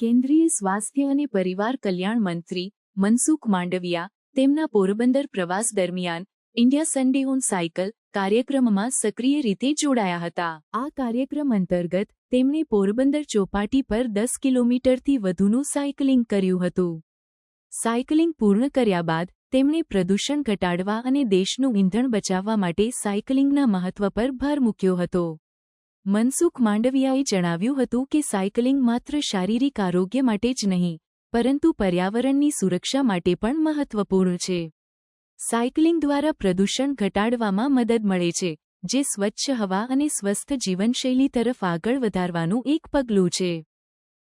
કેન્દ્રીય સ્વાસ્થ્ય અને પરિવાર કલ્યાણ મંત્રી મનસુખ માંડવિયા તેમના પોરબંદર પ્રવાસ દરમિયાન ઇન્ડિયા સન્ડે ઓન સાયકલ કાર્યક્રમમાં સક્રિય રીતે જોડાયા હતા. આ કાર્યક્રમ અંતર્ગત તેમણે પોરબંદર ચોપાટી પર દસ કિલોમીટરથી વધુનું સાયકલિંગ કર્યું હતું. સાયકલિંગ પૂર્ણ કર્યા બાદ તેમણે પ્રદૂષણ ઘટાડવા અને દેશનું ઇંધણ બચાવવા માટે સાયકલિંગના મહત્વ પર ભાર મૂક્યો હતો. મનસુખ માંડવિયાએ જણાવ્યું હતું કે સાયકલિંગ માત્ર શારીરિક આરોગ્ય માટે જ નહીં, પરંતુ પર્યાવરણની સુરક્ષા માટે પણ મહત્વપૂર્ણ છે. સાયકલિંગ દ્વારા પ્રદૂષણ ઘટાડવામાં મદદ મળે છે, જે સ્વચ્છ હવા અને સ્વસ્થ જીવનશૈલી તરફ આગળ વધારવાનું એક પગલું છે.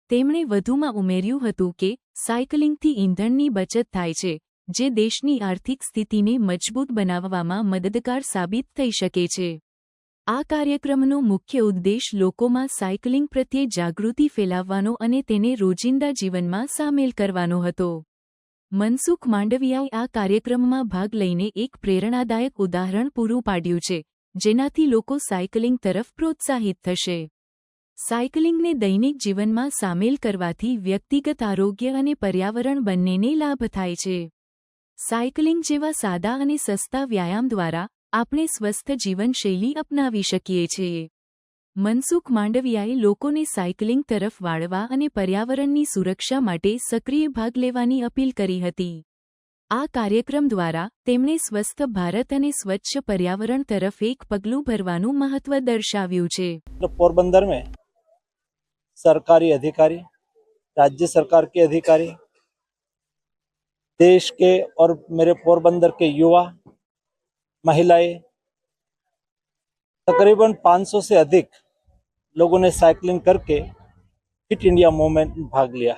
તેમણે વધુમાં ઉમેર્યું હતું કે, સાયકલિંગથી ઇંધણની બચત થાય છે, જે દેશની આર્થિક સ્થિતિને મજબૂત બનાવવામાં મદદગાર સાબિત થઈ શકે છે. આ કાર્યક્રમનો મુખ્ય ઉદ્દેશ લોકોમાં સાયકલિંગ પ્રત્યે જાગૃતિ ફેલાવવાનો અને તેને રોજિંદા જીવનમાં સામેલ કરવાનો હતો. મનસુખ માંડવિયાએ આ કાર્યક્રમમાં ભાગ લઈને એક પ્રેરણાદાયક ઉદાહરણ પૂરું પાડ્યું છે, જેનાથી લોકો સાયકલિંગ તરફ પ્રોત્સાહિત થશે. સાયકલિંગને દૈનિક જીવનમાં સામેલ કરવાથી વ્યક્તિગત આરોગ્ય અને પર્યાવરણ બંનેને લાભ થાય છે. સાયકલિંગ જેવા સાદા અને સસ્તા વ્યાયામ દ્વારા આપણે સ્વસ્થ જીવનશૈલી અપનાવી શકીએ છીએ મનસુખ માંડવિયાએ લોકોને સાયકલિંગ તરફ વાળવા અને પર્યાવરણની સુરક્ષા માટે સક્રિય ભાગ લેવાની અપીલ કરી હતી આ કાર્યક્રમ દ્વારા તેમણે સ્વસ્થ ભારત અને સ્વચ્છ પર્યાવરણ તરફ એક પગલું ભરવાનું મહત્વ દર્શાવ્યું છે मतलब पोरबंदर में सरकारी अधिकारी राज्य सरकार के अधिकारी देश के और मेरे पोरबंदर के युवा महिलाएं तकरीबन 500 से अधिक लोगों ने साइकिलिंग करके फिट इंडिया मूवमेंट में भाग लिया